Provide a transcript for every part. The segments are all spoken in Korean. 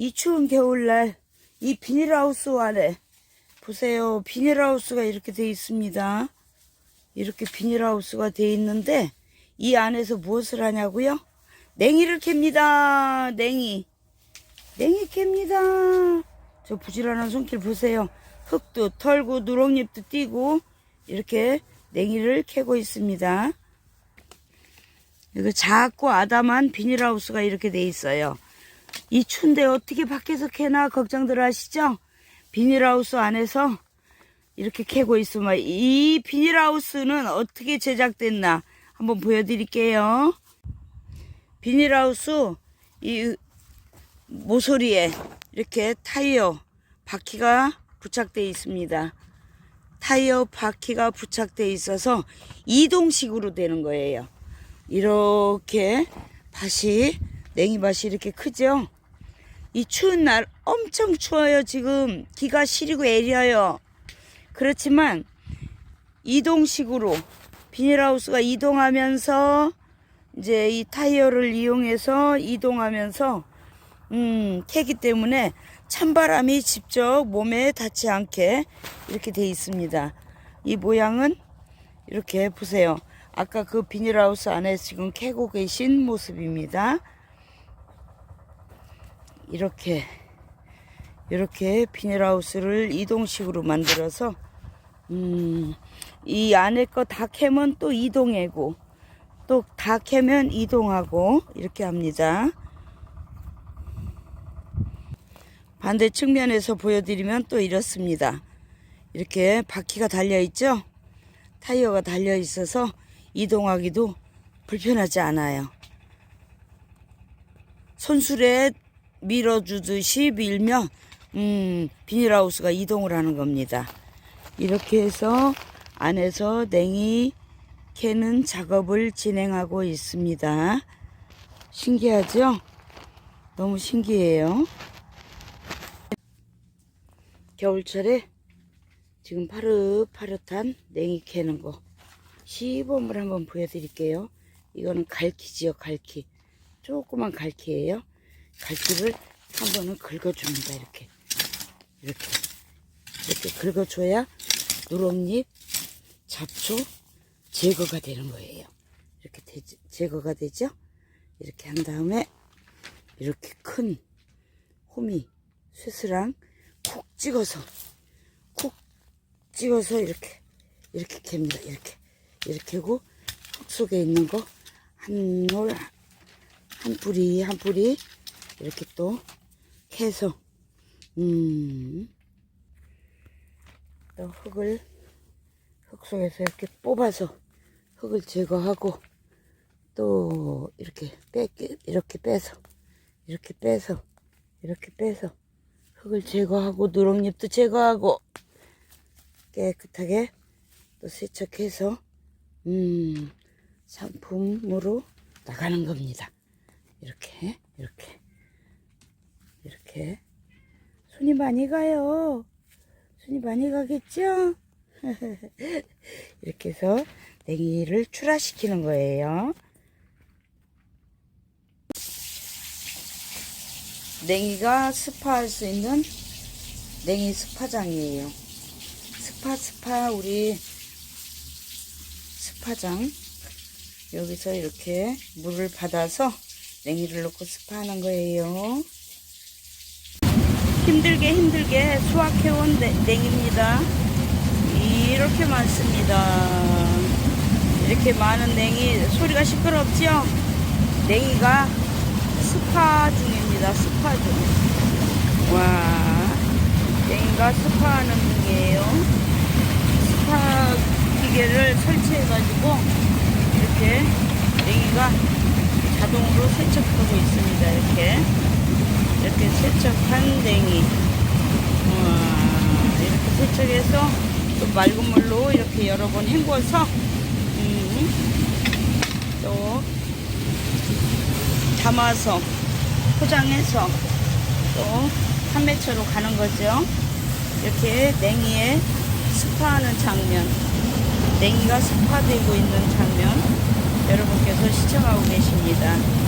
이 추운 겨울날 이 비닐하우스 안에 보세요. 비닐하우스가 이렇게 돼 있습니다. 이렇게 비닐하우스가 돼 있는데 이 안에서 무엇을 하냐고요? 냉이를 캡니다. 냉이. 냉이 캡니다. 저 부지런한 손길 보세요. 흙도 털고 누렁잎도 띄고 이렇게 냉이를 캐고 있습니다. 이거 작고 아담한 비닐하우스가 이렇게 돼 있어요. 이 추운데 어떻게 밖에서 캐나 걱정들 하시죠? 비닐하우스 안에서 이렇게 캐고 있으면 이 비닐하우스는 어떻게 제작됐나 한번 보여드릴게요. 비닐하우스 이 모서리에 이렇게 타이어 바퀴가 부착되어 있습니다. 타이어 바퀴가 부착되어 있어서 이동식으로 되는 거예요. 이렇게 밭이 냉이밭이 이렇게 크죠? 이 추운 날 엄청 추워요 지금. 기가 시리고 애려요. 그렇지만 이동식으로 비닐하우스가 이동하면서 이제 이 타이어를 이용해서 이동하면서 음 캐기 때문에 찬바람이 직접 몸에 닿지 않게 이렇게 돼 있습니다. 이 모양은 이렇게 보세요. 아까 그 비닐하우스 안에 지금 캐고 계신 모습입니다 이렇게 이렇게 비닐하우스를 이동식으로 만들어서 음, 이 안에 거 다 캐면 또 이동하고 또 다 캐면 이동하고 이렇게 합니다. 반대 측면에서 보여드리면 또 이렇습니다. 이렇게 바퀴가 달려 있죠? 타이어가 달려 있어서 이동하기도 불편하지 않아요. 손수레 밀어주듯이 밀면 음, 비닐하우스가 이동을 하는 겁니다. 이렇게 해서 안에서 냉이 캐는 작업을 진행하고 있습니다. 신기하죠? 너무 신기해요. 겨울철에 지금 파릇파릇한 냉이 캐는 거 시범을 한번 보여드릴게요. 이거는 갈퀴지요, 갈퀴. 조그만 갈퀴예요. 갈퀴를 한 번은 긁어줍니다. 이렇게 이렇게 이렇게 긁어줘야 누렁잎, 잡초 제거가 되는 거예요. 이렇게 되, 제거가 되죠. 이렇게 한 다음에 이렇게 큰 호미 쇠스랑 콕 찍어서 콕 찍어서 이렇게 이렇게 캡니다. 이렇게 이렇게 하고 흙 속에 있는 거 한 올 한 뿌리 한 뿌리 이렇게 또 해서 음, 또 흙을 흙 속에서 이렇게 뽑아서 흙을 제거하고 또 이렇게 빼 이렇게 빼서 이렇게 빼서 이렇게 빼서 흙을 제거하고 누렁잎도 제거하고 깨끗하게 또 세척해서 음 상품으로 나가는 겁니다. 이렇게 이렇게 이렇게 손이 많이 가요. 손이 많이 가겠죠? 이렇게 해서 냉이를 출하시키는 거예요. 냉이가 스파할 수 있는 냉이 스파장이에요. 스파 스파 우리 스파장 여기서 이렇게 물을 받아서 냉이를 넣고 스파하는 거예요. 힘들게 힘들게 수확해온 냉- 냉이입니다. 이렇게 많습니다. 이렇게 많은 냉이 소리가 시끄럽죠? 냉이가 스파 중입니다. 스파 중. 와, 냉이가 스파하는 중이에요. 스파 기계를 설치해가지고 이렇게 냉이가 자동으로 세척하고 있습니다. 이렇게 이렇게 세척한 냉이 우와, 이렇게 세척해서 또 맑은 물로 이렇게 여러 번 헹궈서 음, 또 담아서 포장해서 또 판매처로 가는 거죠. 이렇게 냉이에 스파하는 장면, 냉이가 스파되고 있는 장면 여러분께서 시청하고 계십니다.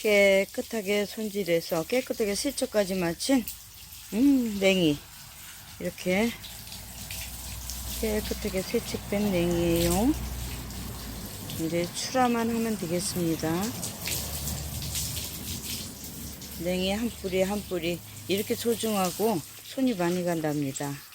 깨끗하게 손질해서 깨끗하게 세척까지 마친 음 냉이 이렇게 깨끗하게 세척된 냉이에요. 이제 출하만 하면 되겠습니다. 냉이 한 뿌리 한 뿌리 이렇게 소중하고 손이 많이 간답니다.